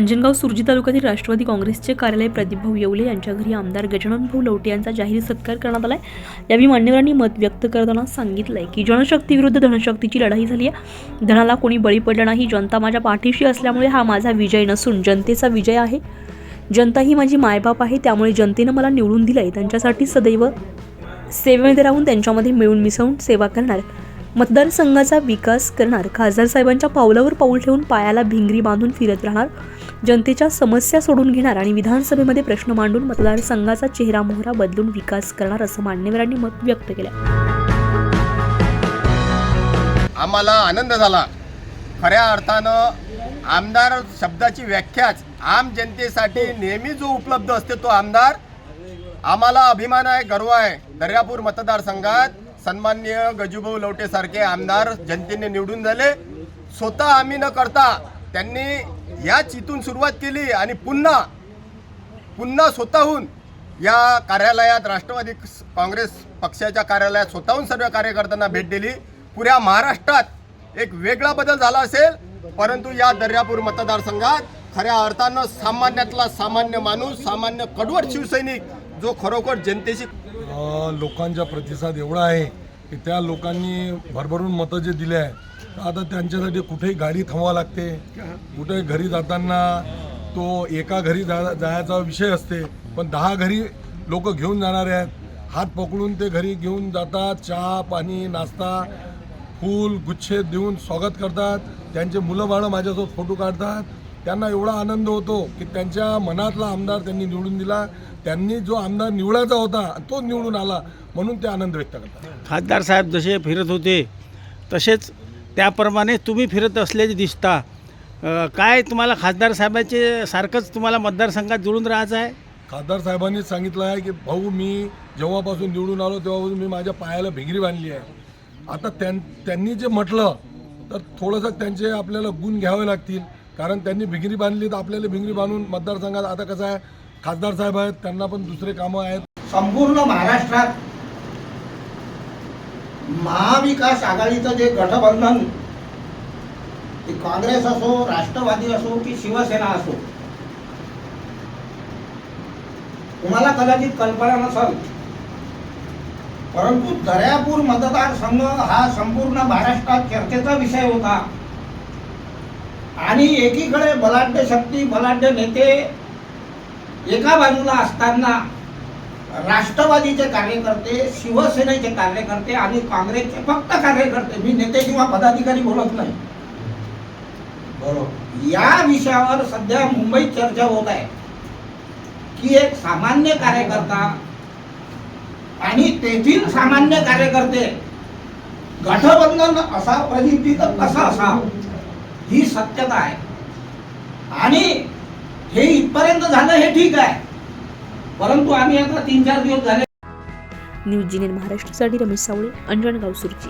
अंजनगाव सुरजी तालुक्यातील राष्ट्रवादी काँग्रेसचे कार्यालय प्रदीपभाऊ येवले यांच्या घरी आमदार गजानन भाऊ लवटे यांचा जाहीर सत्कार करण्यात आला आहे यावेळी मान्यवरांनी मत व्यक्त करताना सांगितलंय की जनशक्तीविरुद्ध धनशक्तीची लढाई झाली आहे. धनाला कोणी बळी पडलं नाही. जनता माझ्या पाठीशी असल्यामुळे हा माझा विजय नसून जनतेचा विजय आहे. जनता ही माझी मायबाप आहे त्यामुळे जनतेनं मला निवडून दिलंय. त्यांच्यासाठी सदैव सेवेमध्ये राहून त्यांच्यामध्ये मिळून मिसळून सेवा करणार मतदारसंघाचा विकास करणार. खासदार साहेबांच्या पावलावर पाऊल ठेवून पायाला भिंगरी बांधून फिरत राहणार. जनतेच्या समस्या सोडून घेणार आणि विधानसभेमध्ये प्रश्न मांडून मतदारसंघाचा चेहरा मोहरा बदलून विकास करणार असं मान्यवरांनी मत व्यक्त केलं आम्हाला आनंद झाला. खऱ्या अर्थानं आमदार शब्दाची व्याख्याच आम जनतेसाठी नेहमी जो उपलब्ध असते तो आमदार. आम्हाला अभिमान आहे गर्व आहे दर्यापूर मतदारसंघात. सन्माननीय गजूभाऊ लवटेसारखे आमदार जनतेने निवडून झाले. स्वतः आम्ही न करता त्यांनी याच इथून सुरुवात केली आणि पुन्हा पुन्हा स्वतःहून या कार्यालयात राष्ट्रवादी काँग्रेस पक्षाच्या कार्यालयात स्वतःहून सर्व कार्यकर्त्यांना भेट दिली. पुऱ्या महाराष्ट्रात एक वेगळा बदल झाला असेल परंतु या दर्यापूर मतदारसंघात खऱ्या अर्थानं सामान्यातला सामान्य माणूस सामान्य कडवट शिवसैनिक जो खरोखर जनतेशी लोकांचा प्रतिसाद एवढा आहे की त्या लोकांनी भरभरून मतं जे दिले आहे तर आता त्यांच्यासाठी कुठेही गाडी थांबवा लागते. कुठे घरी जाताना तो एका घरी जा जायचा विषय असते पण दहा घरी लोक घेऊन जाणारे आहेत. हात पकडून ते घरी घेऊन जातात चहा पाणी नाश्ता फूल गुच्छे देऊन स्वागत करतात. त्यांचे मुलं बाळं माझ्यासोबत फोटो काढतात. त्यांना एवढा आनंद होतो की त्यांच्या मनातला आमदार त्यांनी निवडून दिला. त्यांनी जो आमदार निवडायचा होता तो निवडून आला म्हणून ते आनंद व्यक्त करतात. खासदार साहेब जसे फिरत होते तसेच त्याप्रमाणे तुम्ही फिरत असल्याचे दिसता. काय तुम्हाला खासदार साहेबाचे सारखंच तुम्हाला मतदारसंघात जुळून राहायचं आहे? खासदार साहेबांनी सांगितलं आहे की भाऊ मी जेव्हापासून निवडून आलो तेव्हापासून मी माझ्या पायाला भिंगरी बांधली आहे. आता त्यां त्यांनी जे म्हटलं तर थोडंसं त्यांचे आपल्याला गुण घ्यावे लागतील. कारण त्यांनी भिंगरी बांधली तर आपल्याला भिंगरी बांधून मतदारसंघात आता कसं आहे खासदार साहेब आहेत त्यांना पण दुसरे कामं आहेत. संपूर्ण महाराष्ट्रात महाविकास आघाडीचं जे गठबंधन ते काँग्रेस असो राष्ट्रवादी असो की शिवसेना असो तुम्हाला कदाचित कल्पना नसल. परंतु दर्यापूर मतदारसंघ हा संपूर्ण महाराष्ट्रात चर्चेचा विषय होता. आणि एकीकडे बलाढ्य शक्ती बलाढ्य नेते एका बाजूला असताना राष्ट्रवादीचे कार्यकर्ते शिवसेनेचे कार्यकर्ते आणि काँग्रेसचे फक्त कार्यकर्ते मी नेते किंवा पदाधिकारी बोलत नाही. बरोबर. या विषयावर सध्या मुंबईत चर्चा होत आहे. की एक सामान्य कार्यकर्ता आणि तेथील सामान्य कार्यकर्ते गठबंधन असा प्रसिद्धी तर कसा असा ही सत्यता आहे. आणि हे इथपर्यंत झालं हे ठीक आहे. परंतु आम्ही आता तीन चार दिवस झाले. न्यूज जिनेन महाराष्ट्रासाठी रमेश सावळे अंजनगाव सुरची